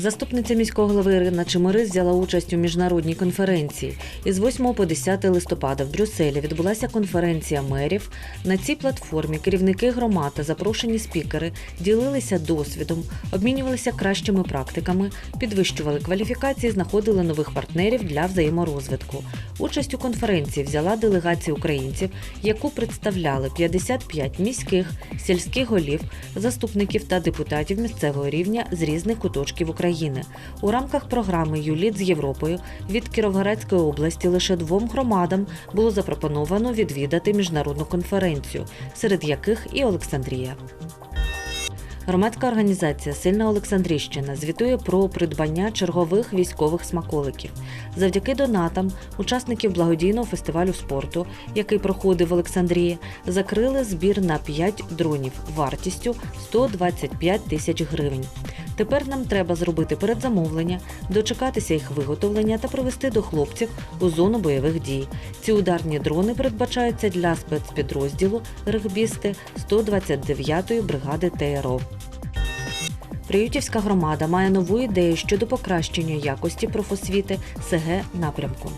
Заступниця міського голови Ірина Чемерис взяла участь у міжнародній конференції. Із 8 по 10 листопада в Брюсселі відбулася конференція мерів. На цій платформі керівники громад та запрошені спікери ділилися досвідом, обмінювалися кращими практиками, підвищували кваліфікації, знаходили нових партнерів для взаєморозвитку. Участь у конференції взяла делегація українців, яку представляли 55 міських, сільських голів, заступників та депутатів місцевого рівня з різних куточків України. У рамках програми Юліт з Європою від Кіровоградської області лише двом громадам було запропоновано відвідати міжнародну конференцію, серед яких і Олександрія. Громадська організація Сильна Олександрійщина звітує про придбання чергових військових смаколиків. Завдяки донатам учасників благодійного фестивалю спорту, який проходив в Олександрії, закрили збір на 5 дронів вартістю 125 тисяч гривень. Тепер нам треба зробити передзамовлення, дочекатися їх виготовлення та привезти до хлопців у зону бойових дій. Ці ударні дрони передбачаються для спецпідрозділу регбісти 129-ї бригади ТРО. Приютівська громада має нову ідею щодо покращення якості профосвіти СГ напрямку.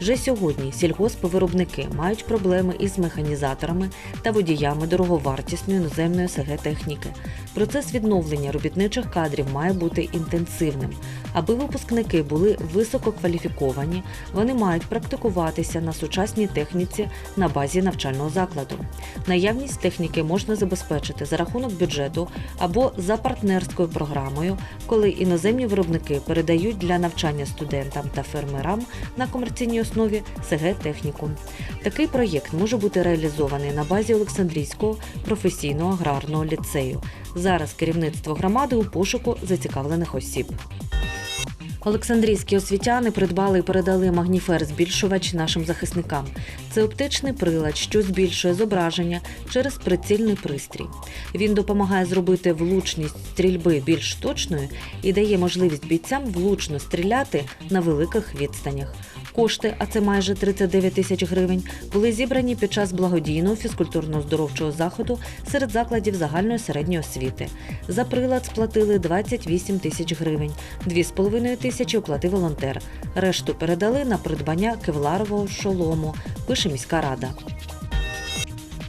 Вже сьогодні сільгоспвиробники мають проблеми із механізаторами та водіями дороговартісної іноземної СГ техніки. Процес відновлення робітничих кадрів має бути інтенсивним. Аби випускники були висококваліфіковані, вони мають практикуватися на сучасній техніці на базі навчального закладу. Наявність техніки можна забезпечити за рахунок бюджету або за партнерською програмою, коли іноземні виробники передають для навчання студентам та фермерам на комерційній основі СГ техніку. Такий проєкт може бути реалізований на базі Олександрійського професійного аграрного ліцею. Зараз керівництво громади у пошуку зацікавлених осіб. Олександрійські освітяни придбали і передали магніфер-збільшувач нашим захисникам. Це оптичний прилад, що збільшує зображення через прицільний пристрій. Він допомагає зробити влучність стрільби більш точною і дає можливість бійцям влучно стріляти на великих відстанях. Кошти, а це майже 39 тисяч гривень, були зібрані під час благодійного фізкультурно-здоровчого заходу серед закладів загальної середньої освіти. За прилад сплатили 28 тисяч гривень, 2,5 тисячі оплатив волонтер. Решту передали на придбання кевларового шолому, пише міська рада.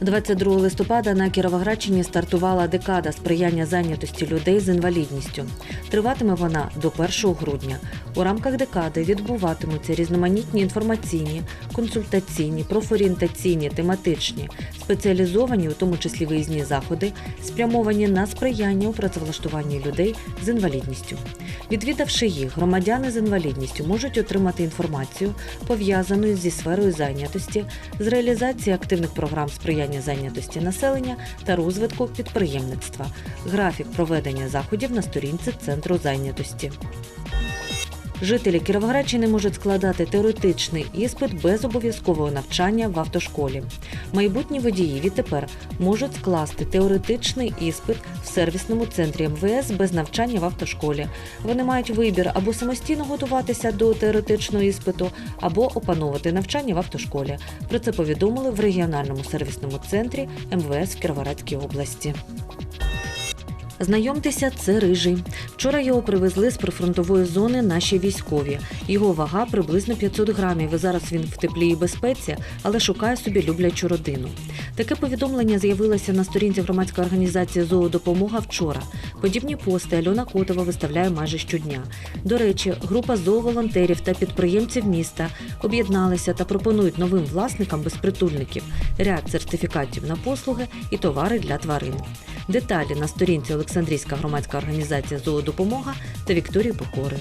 22 листопада на Кіровоградщині стартувала декада сприяння зайнятості людей з інвалідністю. Триватиме вона до 1 грудня. У рамках декади відбуватимуться різноманітні інформаційні, консультаційні, профорієнтаційні, тематичні, спеціалізовані, у тому числі виїзні заходи, спрямовані на сприяння у працевлаштуванні людей з інвалідністю. Відвідавши їх, громадяни з інвалідністю можуть отримати інформацію, пов'язану зі сферою зайнятості, з реалізації активних програм сприяння зайнятості населення та розвитку підприємництва, графік проведення заходів на сторінці центру зайнятості. Жителі Кіровоградщини можуть складати теоретичний іспит без обов'язкового навчання в автошколі. Майбутні водії відтепер можуть скласти теоретичний іспит сервісному центрі МВС без навчання в автошколі. Вони мають вибір або самостійно готуватися до теоретичного іспиту, або опановувати навчання в автошколі. Про це повідомили в регіональному сервісному центрі МВС в Кіровоградській області. Знайомтеся, це рижий. Вчора його привезли з прифронтової зони наші військові. Його вага приблизно 500 грамів. і Зараз він в теплі і безпеці, але шукає собі люблячу родину. Таке повідомлення з'явилося на сторінці громадської організації Зоодопомога вчора. Подібні пости Альона Котова виставляє майже щодня. До речі, група зооволонтерів та підприємців міста об'єдналися та пропонують новим власникам безпритульників ряд сертифікатів на послуги і товари для тварин. Деталі на сторінці Олександрійська громадська організація Зоодопомога та Вікторії Покори.